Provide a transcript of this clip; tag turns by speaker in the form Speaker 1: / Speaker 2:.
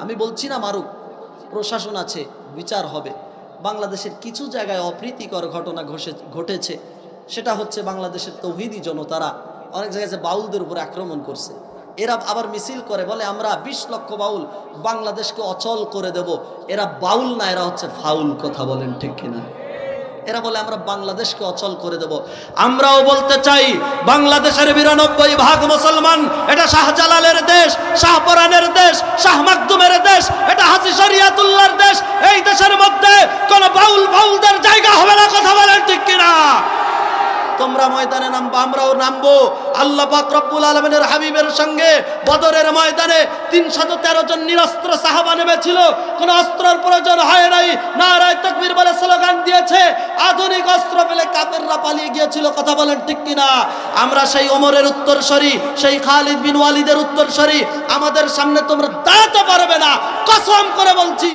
Speaker 1: আমি বলছি না মারুক, প্রশাসন আছে, বিচার হবে। বাংলাদেশের কিছু জায়গায় অপ্রীতিকর ঘটনা ঘষে- ঘটেছে। সেটা হচ্ছে বাংলাদেশের তৌহিদি জনতারা অনেক জায়গায় বাউলদের উপর আক্রমণ করছে। এরা আবার মিছিল করে, বলে আমরা বিশ লক্ষ বাউল বাংলাদেশকে অচল করে দেব। এরা বাউল না, এরা হচ্ছে ফাউল, কথা বলেন ঠিক কিনা? এরা বলে, আমরা বাংলাদেশকে অচল করে দেব। আমরাও বলতে চাই, বাংলাদেশের বিরানব্বই ভাগ মুসলমান, এটা শাহজালালের দেশ, শাহপরানের দেশ, শাহ মাকদুমের দেশ, এটা হাসি শরিয়াতুল্লাহর দেশ, এই দেশের মধ্যে কোন বাউল বাউলদের জায়গা হবে না, কথা বলেন ঠিক কিনা? তোমরা ময়দানে নামবো, আমরাও নামবো। আল্লাহ পাক রব্বুল আলমিনের হাবিবের সঙ্গে বদরের ময়দানে তিনশত তেরো জন নিরস্ত্র সাহাবা নেমেছিল। কোনো অস্ত্রের প্রয়োজন হয় নাই নারায় দিয়েছে আধুনিক অস্ত্র পেলে কাপেররা পালিয়ে গিয়েছিল, কথা বলেন ঠিক কিনা? আমরা সেই ওমরের উত্তরসরি, সেই খালিদ বিন ওয়ালিদের উত্তরসরি, আমাদের সামনে তোমরা দাঁড়াতে পারবে না। কসম করে